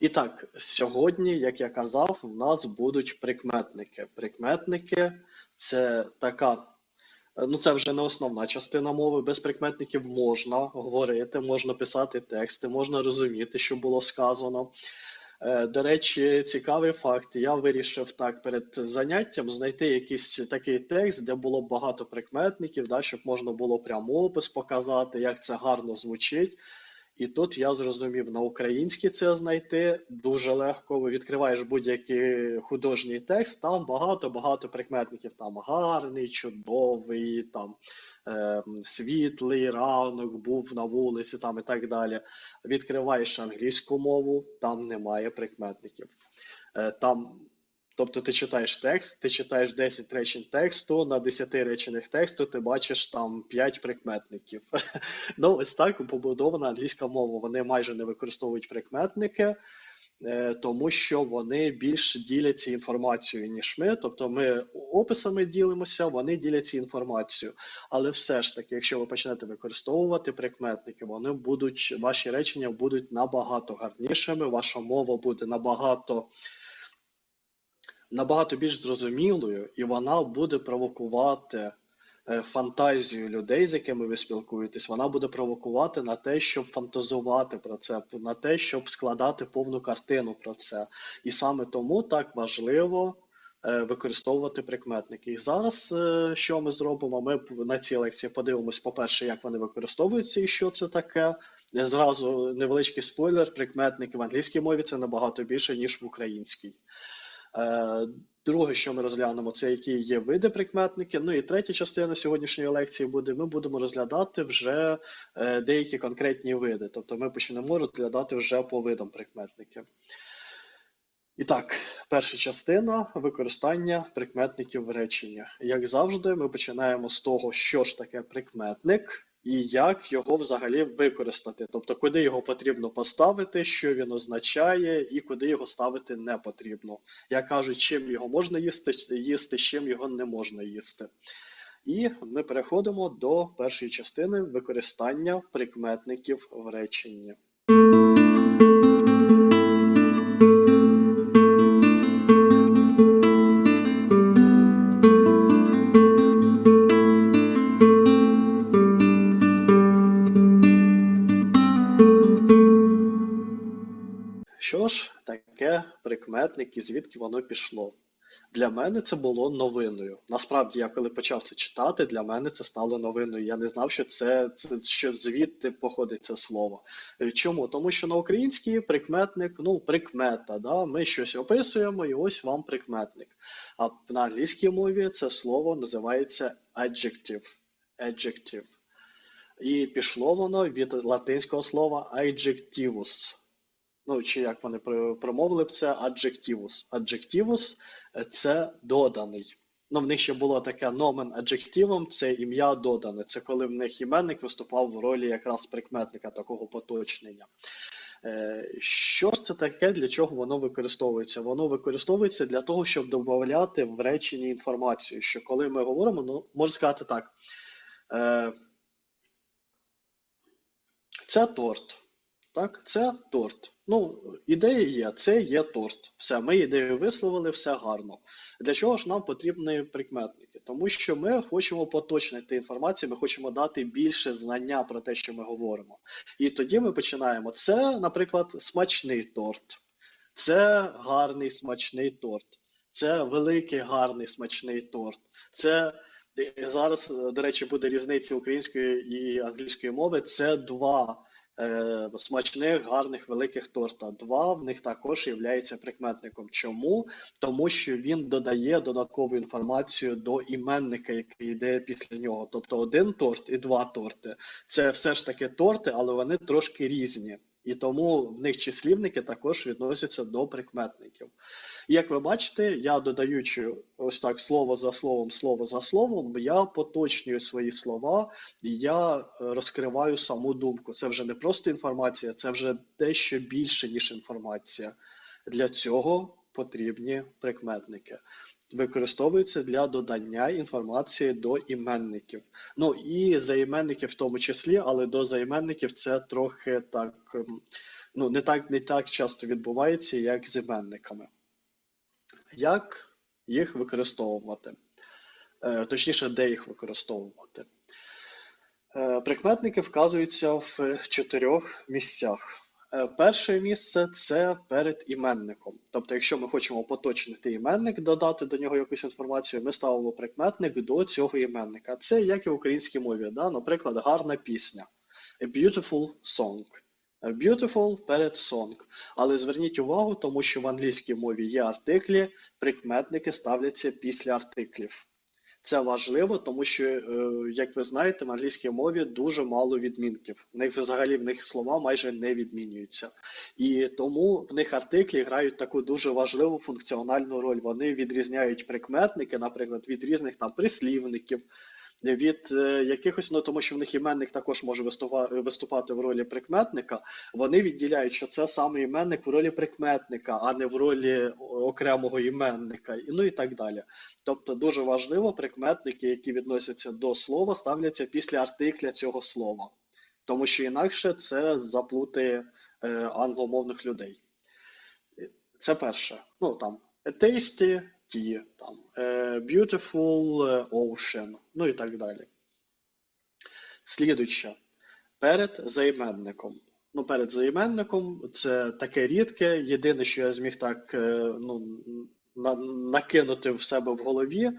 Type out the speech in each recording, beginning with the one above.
І так, сьогодні, як я казав, у нас будуть прикметники. Прикметники це така, ну це вже не основна частина мови. Без прикметників можна говорити, можна писати тексти, можна розуміти, що було сказано. Е, До речі, цікавий факт. Я вирішив так перед заняттям знайти якийсь такий текст, де було багато прикметників, да, щоб можна було прямо опис показати, як це гарно звучить. І тут я зрозумів, на українській це знайти дуже легко. Ви відкриваєш будь-який художній текст, там багато-багато прикметників. Там гарний, чудовий, там е, світлий ранок, був на вулиці, там і так далі. Відкриваєш англійську мову, там немає прикметників. Е, там Тобто ти читаєш текст, ти читаєш 10 речень тексту, на 10 реченнях тексту ти бачиш там 5 прикметників. Ну, ось так побудована англійська мова. Вони майже не використовують прикметники, е, тому що вони більш діляться інформацією, ніж ми. Тобто ми описами ділимося, вони діляться інформацією. Але все ж таки, якщо ви почнете використовувати прикметники, вони будуть, ваші речення будуть набагато гарнішими, ваша мова буде набагато набагато більш зрозумілою, і вона буде провокувати е, фантазію людей, з якими ви спілкуєтесь. Вона буде провокувати на те, щоб фантазувати про це, на те, щоб складати повну картину про це. І саме тому так важливо. е, Використовувати прикметники. І зараз е, що ми зробимо? Ми на цій лекції подивимось, по-перше, як вони використовуються і що це таке. Зразу невеличкий спойлер: прикметники в англійській мові це набагато більше, ніж в українській. Е, Друге, що ми розглянемо, це які є види прикметники. Ну і третя частина сьогоднішньої лекції буде: ми будемо розглядати вже е, деякі конкретні види. Тобто ми почнемо розглядати вже по видам прикметників. І так, перша частина використання прикметників в реченні. Як завжди, ми починаємо з того, що ж таке прикметник і як його взагалі використати. Тобто, куди його потрібно поставити, що він означає, і куди його ставити не потрібно. Як кажуть, чим його можна їсти, їсти, чим його не можна їсти. І ми переходимо до першої частини використання прикметників в реченні. Прикметник і звідки воно пішло? Для мене це було новиною. Насправді, я коли почав це читати, для мене це стало новиною. Я не знав, що це, це що звідти походить це слово. Е, Чому? Тому що на українській прикметник, ну, прикмета, да? ми щось описуємо, і ось вам прикметник. А на англійській мові це слово називається adjective. adjective. І пішло воно від латинського слова adjectivus. Ну, чи як вони промовили б це adjectivus. Adjectivus – це доданий. Ну, в них ще було таке nomen adjectivum, це ім'я додане. Це коли в них іменник виступав в ролі якраз прикметника такого поточнення. Е, Що ж це таке, для чого воно використовується? Воно використовується для того, щоб додати в реченні інформацію. Що коли ми говоримо, ну, можна сказати так. Е, Це торт. Так, це торт. Ну, ідея є, це є торт. Все, ми ідею висловили, все гарно. Для чого ж нам потрібні прикметники? Тому що ми хочемо поточнити інформацію, ми хочемо дати більше знання про те, що ми говоримо. І тоді ми починаємо. Це, наприклад, смачний торт, це гарний смачний торт, це великий гарний смачний торт. Це зараз, до речі, буде різниця української і англійської мови. Це два смачних, гарних, великих торта. Два в них також є прикметником. Чому? Тому що він додає додаткову інформацію до іменника, який йде після нього. Тобто один торт і два торти. Це все ж таки торти, але вони трошки різні. І тому в них числівники також відносяться до прикметників. Як ви бачите, я додаючи ось так слово за словом, слово за словом, я поточнюю свої слова і я е, розкриваю саму думку. Це вже не просто інформація, це вже дещо більше, ніж інформація. Для цього потрібні прикметники. Використовуються для додання інформації до іменників. Ну і займенників в тому числі, але до займенників це трохи так ем, ну, не так, не так часто відбувається, як з іменниками. Як їх використовувати? Е, Точніше, де їх використовувати? Е, Прикметники вказуються в чотирьох місцях. Е, Перше місце це перед іменником. Тобто, якщо ми хочемо поточнити іменник, додати до нього якусь інформацію, ми ставимо прикметник до цього іменника. Це як і в українській мові, да? наприклад, гарна пісня. A beautiful song. A Beautiful перед song. Але зверніть увагу, тому що в англійській мові є артиклі, прикметники ставляться після артиклів. Це важливо, тому що, е, як ви знаєте, в англійській мові дуже мало відмінків. В них взагалі в них слова майже не відмінюються. І тому в них артиклі грають таку дуже важливу функціональну роль. Вони відрізняють прикметники, наприклад, від різних там прислівників, від е, якихось, ну тому що в них іменник також може виступати в ролі прикметника. Вони відділяють, що це саме іменник в ролі прикметника, а не в ролі окремого іменника, ну і так далі. Тобто дуже важливо прикметники, які відносяться до слова, ставляться після артикля цього слова, тому що інакше це заплутає е, англомовних людей. Це перше. Ну там a tea, там е, beautiful е, ocean, ну і так далі. Слідуюче. Перед займенником. Ну, перед займенником це таке рідке. Єдине, що я зміг так е, ну, на, накинути в себе в голові,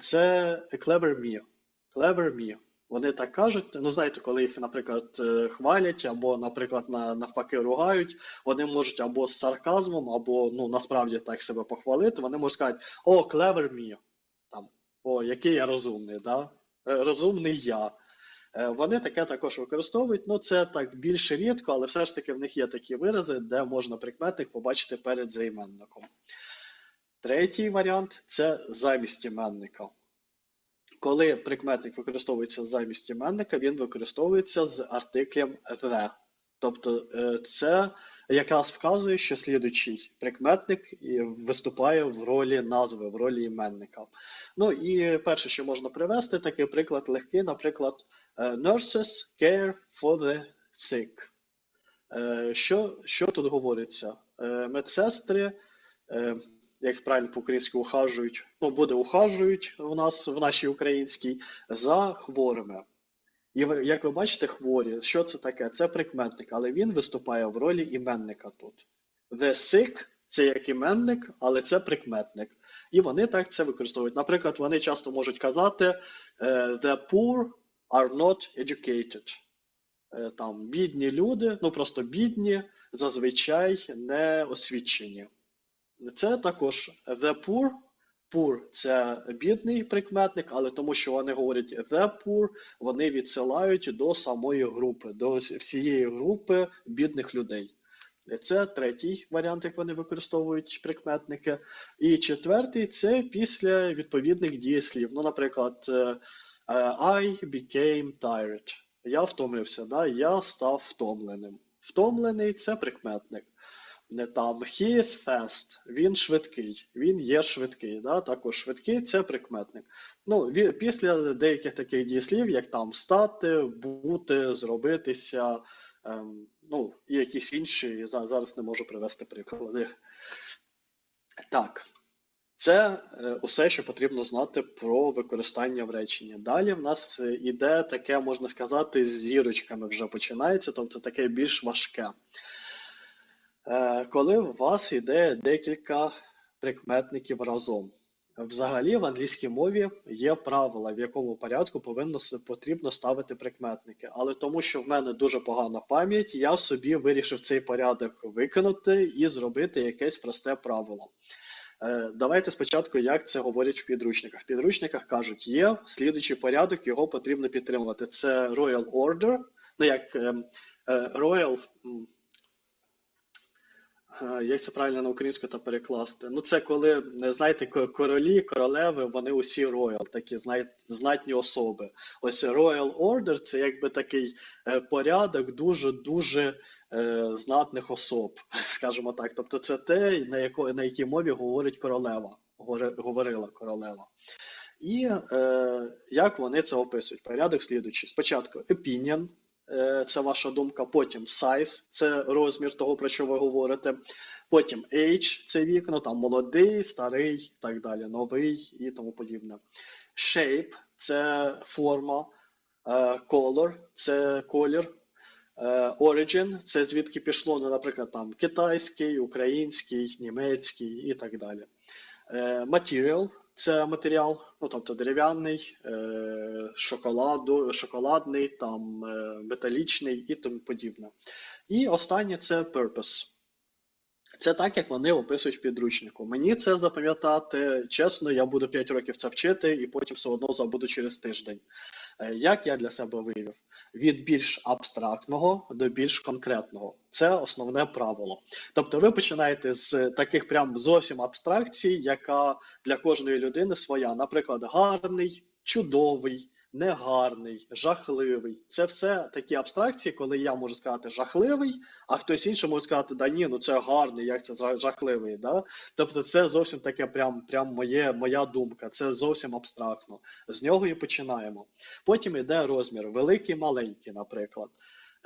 це clever me. Clever me. Вони так кажуть. Ну, знаєте, коли їх, наприклад, е, хвалять, або, наприклад, на, навпаки ругають, вони можуть або з сарказмом, або ну, насправді так себе похвалити. Вони можуть сказати: О, clever me. Там, О, який я розумний, да? Е, розумний я. Е, Вони таке також використовують. Ну, це так більше рідко, але все ж таки в них є такі вирази, де можна прикметник побачити перед займенником. Третій варіант це замість іменника. Коли прикметник використовується замість іменника, він використовується з артиклем the. Тобто е, це якраз вказує, що слідуючий прикметник виступає в ролі назви, в ролі іменника. Ну і перше, що можна привести, такий приклад легкий, наприклад, е, nurses care for the sick. Е, Що, що тут говориться? Медсестри, як правильно по-українськи ухажують, ну, буде ухажують у нас в нашій українській за хворими. І як ви бачите, хворі, що це таке? Це прикметник, але він виступає в ролі іменника тут. The sick це як іменник, але це прикметник. І вони так це використовують. Наприклад, вони часто можуть казати е, The poor are not educated. Е, Там бідні люди, ну просто бідні, зазвичай не освічені. Це також the poor. Poor – це бідний прикметник, але тому що вони говорять the poor, вони відсилають до самої групи, до всієї групи бідних людей. Це третій варіант, як вони використовують прикметники. І четвертий це після відповідних дієслів. Ну, наприклад, е, I became tired. Я втомився, да? я став втомленим. Втомлений це прикметник. Не там he fast, він швидкий, він є швидкий. Да? Також швидкий це прикметник. Ну, після деяких таких дієслів, як там стати, бути, зробитися, ем, ну, і якісь інші, за- зараз не можу привести приклади. Так, це е, усе, що потрібно знати про використання в реченні. Далі в нас е, іде таке, можна сказати, з зірочками вже починається, тобто таке більш важке. Е, Коли у вас йде декілька прикметників разом. Взагалі в англійській мові є правила, в якому порядку повинно потрібно ставити прикметники. Але тому, що в мене дуже погана пам'ять, я собі вирішив цей порядок виконати і зробити якесь просте правило. Е, Давайте спочатку, як це говорять в підручниках. В підручниках кажуть, є слідуючий порядок, його потрібно підтримувати. Це Royal Order, ну як ем, е, Royal. Е, Як це правильно на українську та перекласти? Ну, це коли, е, знаєте, королі, королеви, вони усі роял, такі знатні особи. Ось Royal Order це якби такий е, порядок дуже-дуже е, знатних особ, скажімо так. Тобто це те, на, яко, на якій мові говорить королева, говорила королева. І е, як вони це описують? Порядок слідуючий. Спочатку opinion, це ваша думка. Потім size – це розмір того, про що ви говорите. Потім age – це вік, ну там молодий, старий, так далі, новий і тому подібне. Shape – це форма, е, color – це колір. Е, Origin це звідки пішло, ну, наприклад, там китайський, український, німецький і так далі. Е, Material це матеріал, ну тобто дерев'яний, е, шоколаду, шоколадний, там е, металічний і тому подібне. І останнє це purpose. Це так, як вони описують в підручнику. Мені це запам'ятати, чесно, я буду 5 років це вчити і потім все одно забуду через тиждень. Е, Як я для себе вивів? Від більш абстрактного до більш конкретного. Це основне правило. Тобто ви починаєте з таких прям зовсім абстракцій, яка для кожної людини своя. Наприклад, гарний, чудовий, негарний, жахливий. Це все такі абстракції, коли я можу сказати жахливий, а хтось інший може сказати, да ні, ну це гарний, як це жахливий. Да? Тобто це зовсім таке прям, прям моє, моя думка, це зовсім абстрактно. З нього і починаємо. Потім йде розмір, великий, маленький, наприклад.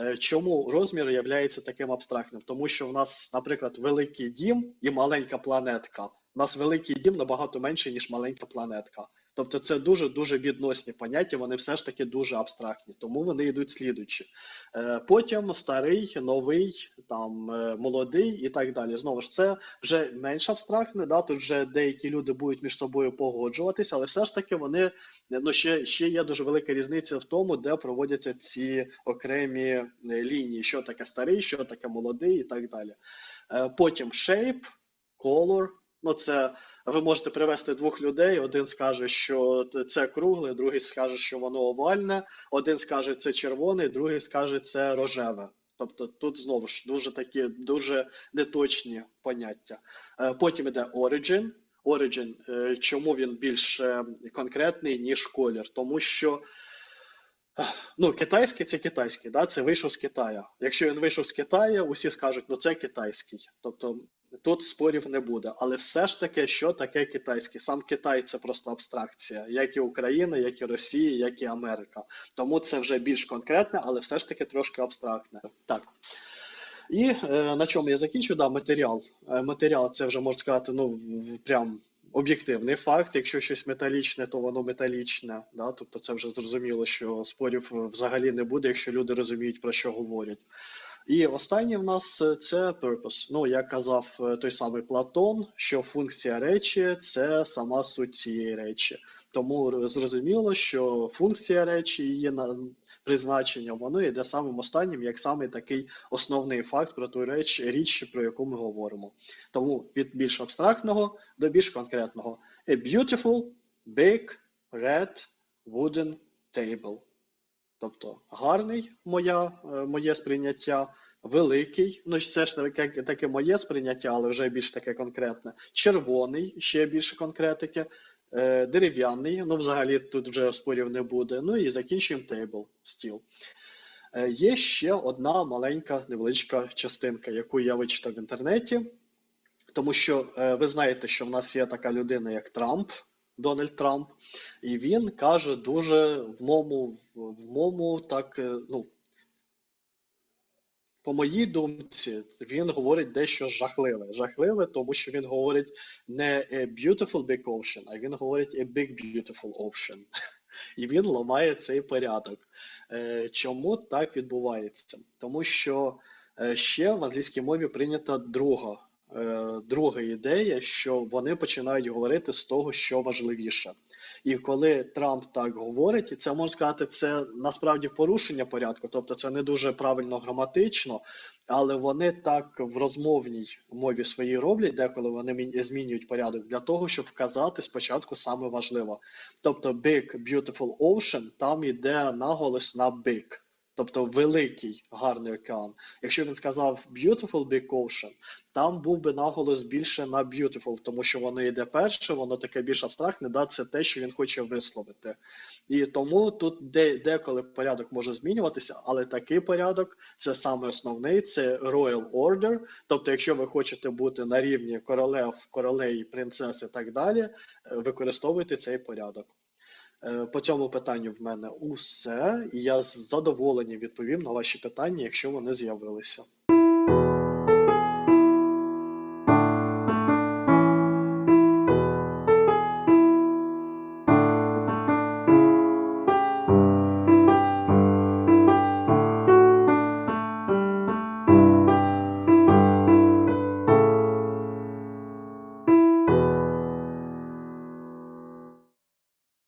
Е, Чому розмір є таким абстрактним? Тому що в нас, наприклад, великий дім і маленька планетка. У нас великий дім набагато менший, ніж маленька планетка. Тобто це дуже-дуже відносні поняття, вони все ж таки дуже абстрактні, тому вони йдуть слідуючі. Е, Потім старий, новий, там е, молодий і так далі. Знову ж це вже менш абстрактне, да, тут вже деякі люди будуть між собою погоджуватися, але все ж таки вони ну ще, ще є дуже велика різниця в тому, де проводяться ці окремі е, лінії, що таке старий, що таке молодий і так далі. Потім shape, color. Ну, це ви можете привести двох людей. Один скаже, що це кругле, другий скаже, що воно овальне, один скаже, це червоне, другий скаже, це рожеве. Тобто тут знову ж дуже такі дуже неточні поняття. Е, Потім іде origin. Origin, е, чому він більш е, конкретний, ніж колір? Тому що ну, китайський це китайський, да? це вийшов з Китаю. Якщо він вийшов з Китаю, усі скажуть, ну це китайський. Тобто тут спорів не буде. Але все ж таки, що таке китайський? Сам Китай це просто абстракція, як і Україна, як і Росія, як і Америка. Тому це вже більш конкретне, але все ж таки трошки абстрактне. Так. І е, на чому я закінчу? Да, матеріал. Е, матеріал це вже можна сказати, ну прям об'єктивний факт. Якщо щось металічне, то воно металічне. Да? Тобто це вже зрозуміло, що спорів е, взагалі не буде, якщо люди розуміють про що говорять. І останнє в нас е, це purpose. Ну, як казав е, той самий Платон, що функція речі це сама суть цієї речі. Тому зрозуміло, що функція речі, її на призначення, воно йде самим останнім, як саме такий основний факт про ту реч, річ, про яку ми говоримо. Тому від більш абстрактного до більш конкретного. A beautiful, big, red, wooden table. Тобто гарний моя, е, моє сприйняття, великий, ну це ж таке, таке моє сприйняття, але вже більш таке конкретне. Червоний, ще більше конкретики, е, дерев'яний, ну взагалі тут вже спорів не буде. Ну і закінчуємо table, стіл. Е, Є ще одна маленька невеличка частинка, яку я вичитав в інтернеті. Тому що ви знаєте, що в нас є така людина, як Трамп, Дональд Трамп, і він каже дуже в моєму, в моєму так, е, ну, по моїй думці, він говорить дещо жахливе. Жахливе, тому що він говорить не a beautiful big ocean, а він говорить a big beautiful ocean. І він ламає цей порядок. Е, Чому так відбувається? Тому що е, ще в англійській мові прийнята друга, друга ідея, що вони починають говорити з того, що важливіше. І коли Трамп так говорить, і це можна сказати, це насправді порушення порядку, тобто це не дуже правильно граматично, але вони так в розмовній мові своїй роблять, деколи вони змінюють порядок для того, щоб вказати спочатку саме важливе. Тобто big beautiful ocean там йде наголос на big, тобто великий гарний океан. Якщо він сказав beautiful big ocean, там був би наголос більше на beautiful, тому що воно йде перше, воно таке більш абстрактне, да, це те, що він хоче висловити. І тому тут де, деколи порядок може змінюватися, але такий порядок це саме основний, це royal order. Тобто, якщо ви хочете бути на рівні королев, королей, принцес і так далі, е, використовуйте цей порядок. Е, По цьому питанню в мене усе, і я з задоволенням відповім на ваші питання, якщо вони з'явилися.